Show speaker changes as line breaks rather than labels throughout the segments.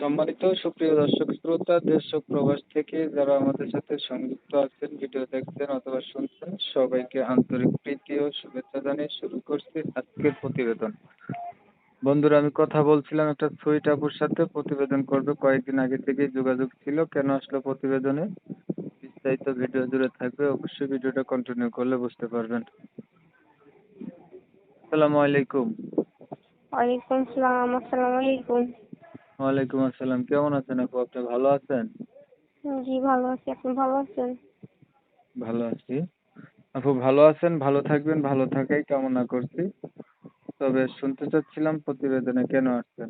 সম্মানিত সুপ্রিয় দর্শক শ্রোতা দেশ ও প্রবাস থেকে যারা আমাদের সাথে সংযুক্ত আছেন, ভিডিও দেখছেন অথবা শুনছেন, সবাইকে আন্তরিক প্রীতি ও শুভেচ্ছা জানিয়ে শুরু করছি আজকের প্রতিবেদন। বন্ধুরা, আমি কথা বলছিলাম একটা সুইট আপুর সাথে, প্রতিবেদন করবে। কয়েকদিন আগে থেকেই যোগাযোগ ছিল, কেন আসলো প্রতিবেদনে? বিস্তারিত ভিডিও জুড়ে থাকবে, অবশ্যই ভিডিওটা কন্টিনিউ করলে বুঝতে পারবেন। আসসালামু আলাইকুম।
ওয়ালাইকুম সালাম আসসালামু আলাইকুম।
ওয়ালাইকুম আসসালাম। কেমন আছেন আপু? আপনি ভালো আছেন?
জি ভালো আছি। আপনি ভালো আছেন?
ভালো আছি। আপু ভালো আছেন? ভালো থাকবেন ভালো থাকাই কামনা করছি। তবে শুনতে চাচ্ছিলাম প্রতিবেদনে কেন আসছেন?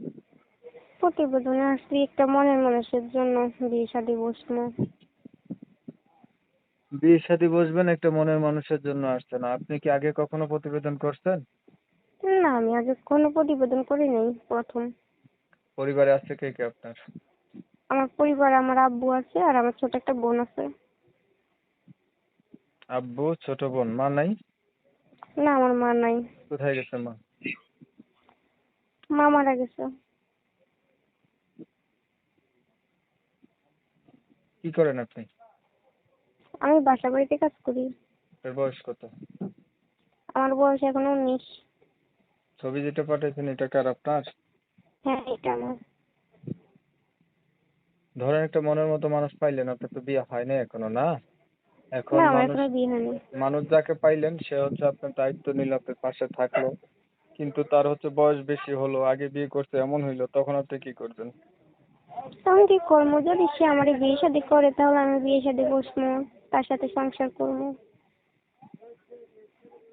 প্রতিবেদনে আসছি একটা মনের মানুষের জন্য বিয়ে শাদী বসবো।
বিয়ে শাদী বসবেন একটা মনের মানুষের জন্য আসছেন। আপনি কি আগে কখনো প্রতিবেদন করছেন?
না আমি আগে কোনো প্রতিবেদন করি নাই প্রথম।
পরিবারে আছে কে কে আপনার?
আমার পরিবারে আমার আব্বু আছে আর আমার ছোট একটা বোন আছে।
আব্বু ছোট বোন মা নাই?
না আমার মা নাই।
কোথায় গেছে মা?
মা মারা গেছে।
কি করেন আপনি?
আমি বাসা বাড়িতে কাজ করি।
আপনার বয়স কত?
আমার বয়স এখন উনিশ।
ছবি যেটা পাঠিয়েছেন এটা কার আপনার?
হ্যাঁ এটা আমার।
ধরেন একটা মনের মতো মানুষ পাইলেন আপনার তো বিয়ে হয় নাই এখনও না? এখন
না আমার এখনও বিয়ে হয়নি।
মানুষ যাকে পাইলেন সে হচ্ছে আপনার দায়িত্ব নিল আপনার পাশে থাকল। কিন্তু তার হচ্ছে বয়স বেশি হলো আগে বিয়ে করছে এমন হইল তখন আপনি কি করবেন?
তখন কি করব? যদি সে আমার বিয়ে শাদী করে তাহলে আমি বিয়ে শাদী বসবো তার সাথে সংসার করব।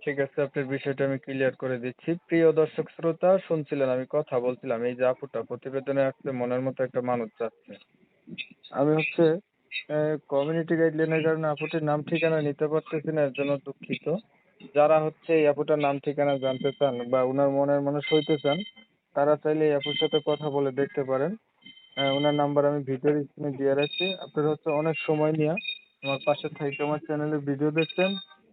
ঠিক আছে আপনার বিষয়টা আমি ক্লিয়ার করে দিচ্ছি। প্রিয় দর্শক, শ্রোতা, শুনছিলেন আমি কথা বলছিলাম, এই যে আপুটা প্রতিবেদনে আসছে, মনের মতো একটা মানুষ চাচ্ছে আমি হচ্ছে কমিউনিটি গাইডলাইনের কারণে আপুটির নাম ঠিকানা নিতে পারতেছি না, এর জন্য দুঃখিত। যারা হচ্ছে এই আপুটার নাম ঠিকানা জানতে চান বা ওনার মনের মানুষ হইতে চান, তারা চাইলে এই আপুর সাথে কথা বলে দেখতে পারেন। ওনার নাম্বার আমি ভিডিওর স্ক্রিনে দিয়ে রাখছি। আপনারা হচ্ছে অনেক সময় নিয়ে আমার পাশে থেকে আমার চ্যানেলে ভিডিও দেখছেন।